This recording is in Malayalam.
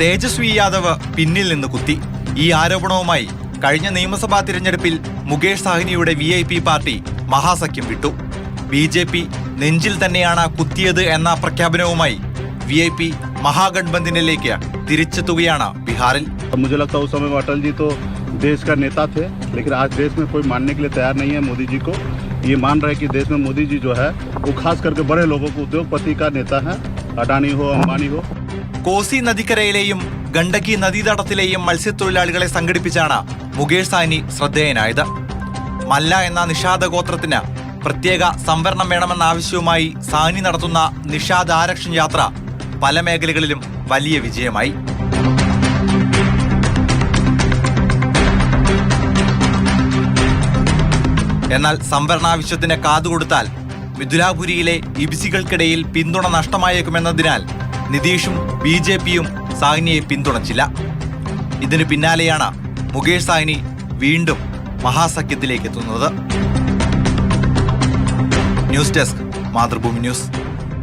തേജസ്വി യാദവ് പിന്നിൽ നിന്ന് കുത്തി ഈ ആരോപണവുമായി കഴിഞ്ഞ നിയമസഭാ തിരഞ്ഞെടുപ്പിൽ മുകേഷ് സാഹ്നിയുടെ വി ഐ പി പാർട്ടി മഹാസഖ്യം വിട്ടു ബി ജെ പി നെഞ്ചിൽ തന്നെയാണ് കുത്തിയത് എന്ന പ്രഖ്യാപനവുമായി വി ഐ പി മഹാഗഡ്ബന്ധിനിലേക്ക് തിരിച്ചെത്തുകയാണ് ബീഹാറിൽ अब मुझे लगता है उस समय में अटल जी तो देश का नेता थे लेकिन आज देश में कोई मानने के लिए तैयार नहीं है मोदी जी को ये मान रहे हैं कि देश में मोदी जी जो है वो खास करके बड़े लोगों को उद्योगपति का नेता है अडानी हो अंबानी हो കോസി നദിക്കരയിലെയും ഗണ്ഡകി നദീതടത്തിലെയും മത്സ്യത്തൊഴിലാളികളെ സംഘടിപ്പിച്ചാണ് മുകേഷ് സാനി ശ്രദ്ധേയനായത്. മല്ല എന്ന നിഷാദ ഗോത്രത്തിന് പ്രത്യേക സംവരണം വേണമെന്ന ആവശ്യവുമായി സാനി നടത്തുന്ന നിഷാദ് ആരക്ഷൻ യാത്ര പല മേഖലകളിലും വലിയ വിജയമായി. എന്നാൽ സംവരണാവശ്യത്തിന് കാതുകൊടുത്താൽ മിഥുലാപുരിയിലെ ഇബിസികൾക്കിടയിൽ പിന്തുണ നഷ്ടമായേക്കുമെന്നതിനാൽ നിതീഷും ബി ജെ പിയും സാഹ്നിയെ പിന്തുണച്ചില്ല. ഇതിനു പിന്നാലെയാണ് മുകേഷ് സാഹ്നി വീണ്ടും മഹാസഖ്യത്തിലേക്ക് എത്തുന്നത് ന്യൂസ് ഡെസ്ക് മാതൃഭൂമി ന്യൂസ്.